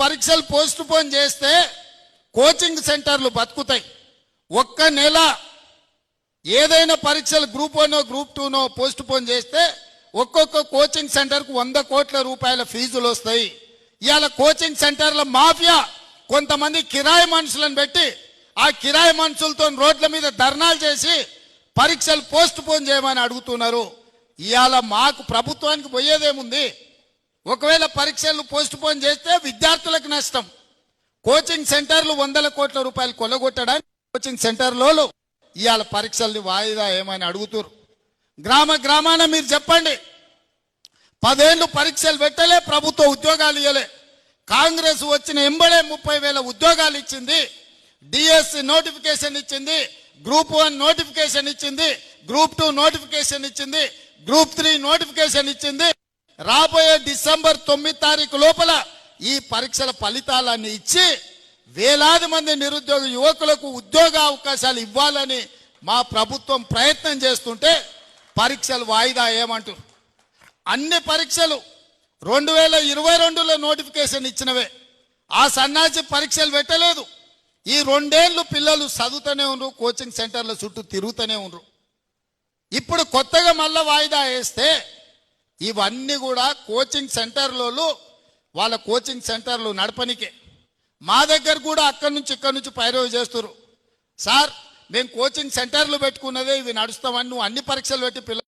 పరీక్షలు post phone చేస్తే coaching సెంటర్లు బతుకుతాయి. ఒక్క నెల ఏదైనా పరీక్షలు గ్రూప్ వన్ గ్రూప్ టూనో పోస్ట్ పోన్ చేస్తే ఒక్కొక్క కోచింగ్ సెంటర్కు వంద కోట్ల రూపాయల ఫీజులు వస్తాయి. ఇవాళ కోచింగ్ సెంటర్ల మాఫియా కొంతమంది కిరాయి మనుషులను పెట్టి ఆ కిరాయి మనుషులతో రోడ్ల మీద ధర్నాలు చేసి పరీక్షలు పోస్ట్ పోన్ చేయమని అడుగుతున్నారు. ఇవాళ మాకు ప్రభుత్వానికి పోయేదేముంది? ఒకవేళ పరీక్షలు పోస్ట్ పోన్ చేస్తే విద్యార్థులకు నష్టం. కోచింగ్ సెంటర్లు వందల కోట్ల రూపాయలు కొల్లగొట్టడానికి కోచింగ్ సెంటర్లలో ఇవాళ పరీక్షల్ని వాయిదా ఏమని అడుగుతురు గ్రామ గ్రామాన మీరు చెప్పండి. పదేళ్ళు పరీక్షలు పెట్టలే ప్రభుత్వ ఉద్యోగాలు ఇవ్వలే కాంగ్రెస్ వచ్చిన ఎంబడే ముప్పై వేల ఉద్యోగాలు ఇచ్చింది. డిఎస్సి నోటిఫికేషన్ ఇచ్చింది. గ్రూప్ వన్ నోటిఫికేషన్ ఇచ్చింది. గ్రూప్ టూ నోటిఫికేషన్ ఇచ్చింది. గ్రూప్ త్రీ నోటిఫికేషన్ ఇచ్చింది. రాబోయే డిసెంబర్ తొమ్మిది తారీఖు లోపల ఈ పరీక్షల ఫలితాలన్నీ ఇచ్చి వేలాది మంది నిరుద్యోగ యువకులకు ఉద్యోగ అవకాశాలు ఇవ్వాలని మా ప్రభుత్వం ప్రయత్నం చేస్తుంటే పరీక్షలు వాయిదా ఏమంటారు అన్ని పరీక్షలు రెండు వేల ఇరవై రెండులో నోటిఫికేషన్ ఇచ్చినవే. ఆ సన్నాసి పరీక్షలు పెట్టలేదు. ఈ రెండేళ్ళు పిల్లలు చదువుతూనే ఉన్నారు కోచింగ్ సెంటర్ల చుట్టూ తిరుగుతూనే ఉన్నారు ఇప్పుడు కొత్తగా మళ్ళీ వాయిదా వేస్తే ఇవన్నీ కూడా కోచింగ్ సెంటర్లలో వాళ్ళ కోచింగ్ సెంటర్లు నడపనికే. మా దగ్గర కూడా అక్కడి నుంచి ఇక్కడి నుంచి పైరవి చేస్తున్నారు సార్ మేము కోచింగ్ సెంటర్లు పెట్టుకున్నదే ఇవి నడుస్తామని నువ్వు అన్ని పరీక్షలు పెట్టి పిల్లలు